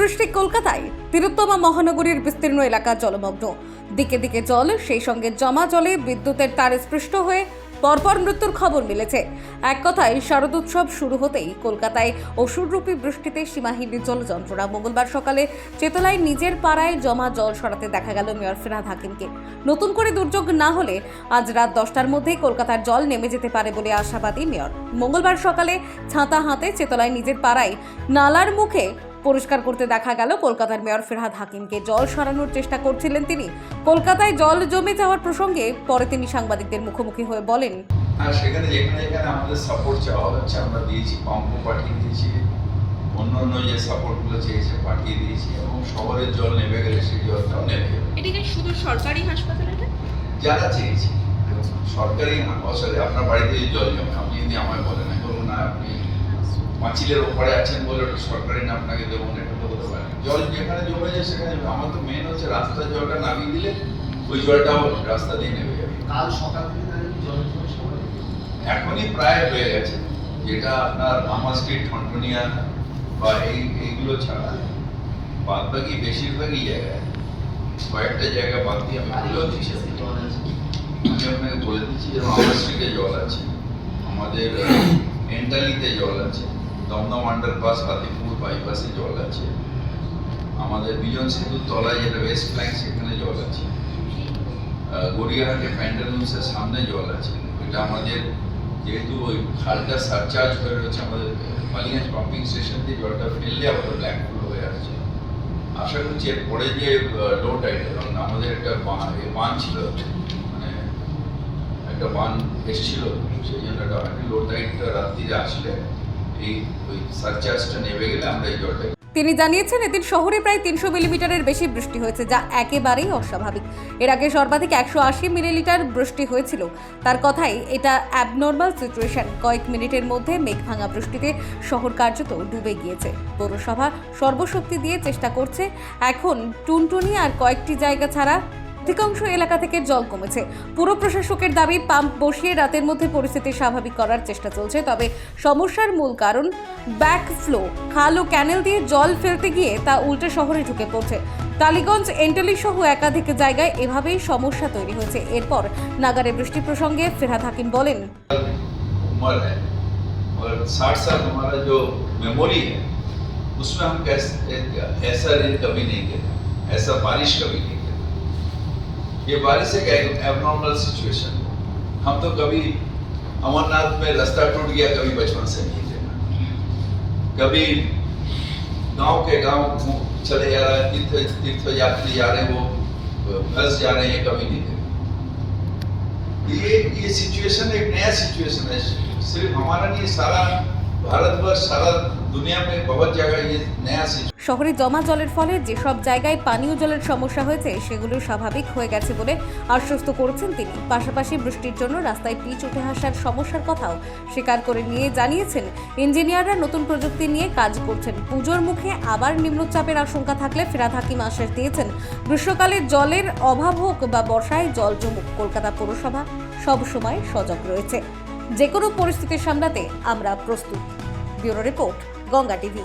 বৃষ্টি কলকাতায়। তিরোত্তমা মহানগরীর বিস্তীর্ণ এলাকা জলমগ্ন। দিকে দিকে জল, সেই সঙ্গে জমা জলে বিদ্যুতের তার স্পৃষ্ট হয়ে পরপর মৃত্যুর খবর মিলেছে। এক কথায় শারদোৎসব শুরু হতেই কলকাতায় অসুররূপী বৃষ্টিতে সীমাহীন জল যন্ত্রণা মঙ্গলবার সকালে চেতলায় নিজের পাড়ায় জমা জল সরাতে দেখা গেল মেয়র ফেরাদ হাকিমকে। নতুন করে দুর্যোগ না হলে আজ রাত দশটার মধ্যেই কলকাতার জল নেমে যেতে পারে বলে আশাবাদী মেয়র। মঙ্গলবার সকালে ছাতা হাতে চেতলায় নিজের পাড়ায় নালার মুখে পরিষ্কার করতে দেখা গেল কলকাতার মেয়র ফেরহাদ হাকিমকে। জল সরানোর চেষ্টা করছিলেন তিনি। কলকাতায় জল জমে যাওয়ার প্রসঙ্গে পরে তিনি সাংবাদিকদের মুখোমুখি হয়ে বলেন আর সেখানে যেখানে যেখানে আমাদের সাপোর্ট চাওয়া হচ্ছে আমরা দিয়েছি পাম্পও পাঠিয়ে দিয়েছি। অন্য অন্য যে সাপোর্টগুলো চেয়েছে পাঠিয়ে দিয়েছি এবং শহরের জল নেমে গেলে সেই জলটাও নেমে যাবে এটা কি শুধু সরকারি হাসপাতাল যারা চেয়েছে সরকারি আসলে আপনার বাড়িতে জল জমে আপনি যদি আমায় বলেন না না আপনি পাঁচিলের ওপরে আছেন বলে ওটা সরকারি না আপনাকে দেবো না এটা তো হতে পারে জল যেখানে জমে যায় সেখানে আমার তো মেন হচ্ছে রাস্তার জলটা নামিয়ে দিলে ওই জলটাও রাস্তা দিয়ে নেমে যাবে। কাল সকাল থেকে? এখনই প্রায় হয়ে গেছে। যেটা আপনার মামা স্ট্রিট ঠনঠনিয়া বা এই এইগুলো ছাড়া বাদ বাকি বেশিরভাগই জায়গায়। কয়েকটা জায়গা বাদ দিয়ে আমি দিচ্ছি। আছে? আমি আপনাকে বলে দিচ্ছি যে মামা স্ট্রিটে জল আছে। আমাদের এন্টালিতে জল আছে। দমদম আন্ডারপাস হাতিপুর বাইপাসে জল আছে। আমাদের বিজন সেতুর তলায় যেটা ওয়েস্ট ফ্ল্যাঙ্ক সেখানে জল আছে। গড়িয়াহাটে প্যান্টালুন্সের সামনে জল আছে। এটা আমাদের যেহেতু ওই খালটা সারচার্জ হয়ে রয়েছে, আমাদের বালিগঞ্জ পাম্পিং স্টেশন দিয়ে জলটা ফেললে আমাদের ব্ল্যাকফুল হয়ে আসছে। আশা করছি এরপরে যে লো টাইড কারণ আমাদের একটা বান ছিল। মানে একটা বান এসেছিল, সেই জন্য একটা লো টাইডটা রাত্রিরে আসলে তিনি জানিয়েছেন, এদিন শহরে প্রায় তিনশো মিলিমিটারের বেশি বৃষ্টি হয়েছে, যা একেবারেই অস্বাভাবিক। এর আগে সর্বাধিক একশো আশি মিলিলিটার বৃষ্টি হয়েছিল। তার কথাই, এটা অ্যাবনর্মাল সিচুয়েশন কয়েক মিনিটের মধ্যে মেঘ ভাঙা বৃষ্টিতে শহর কার্যত ডুবে গিয়েছে। পৌরসভা সর্বশক্তি দিয়ে চেষ্টা করছে। এখন টুনটুনি আর কয়েকটি জায়গা ছাড়া অধিকাংশ এলাকা থেকে জল কমেছে পুর প্রশাসকের দাবি পাম্প বসিয়ে রাতের মধ্যে পরিস্থিতি স্বাভাবিক করার চেষ্টা চলছে তবে সমস্যার মূল কারণ ব্যাক ফ্লো খাল ও ক্যানেল দিয়ে জল ফেলতে গিয়ে তা উল্টে শহরে ঢুকে পড়ছে টালিগঞ্জ এন্টালি সহ একাধিক জায়গায় এভাবেই সমস্যা তৈরি হয়েছে এরপর নাগারে বৃষ্টি প্রসঙ্গে ফেরহাদ হাকিম বলেন उम्र है और साठ साल हमारा जो मेमोरी है उसमें हम कैसे ऐसा रेन कभी नहीं देखा ऐसा बारिश कभी नहीं देखा ये बारिश एक एबनॉर्मल सिचुएशन हम तो कभी अमरनाथ में रास्ता टूट गया, कभी बचपन से नहीं देखा कभी गाँव के गाँव चले जा रहे तीर्थ तीर्थ यात्री जा रहे हैं, वो फंस जा रहे हैं कभी नहीं देखा ये ये सिचुएशन एक नया सिचुएशन है। सिर्फ़ हमारा नहीं, सारा भारतवर्ष सारा दुनिया में बहुत जगह ये नया सिचुएशन শহরে জমা জলের ফলে যেসব জায়গায় পানীয় জলের সমস্যা হয়েছে সেগুলো স্বাভাবিক হয়ে গেছে বলে আশ্বস্ত করেছেন তিনি পাশাপাশি বৃষ্টির জন্য রাস্তায় পিচ উঠে আসার সমস্যার কথাও স্বীকার করে নিয়ে জানিয়েছেন ইঞ্জিনিয়াররা নতুন প্রযুক্তি নিয়ে কাজ করছেন পুজোর মুখে আবার নিম্নচাপের আশঙ্কা থাকলে ফেরাদ হাকিম আশ্বাস দিয়েছেন গ্রীষ্মকালে জলের অভাব হোক বা বর্ষায় জল জমুক কলকাতা পৌরসভা সবসময় সজাগ রয়েছে যে কোনো পরিস্থিতি সামলাতে আমরা প্রস্তুত। Bureau report Ganga TV.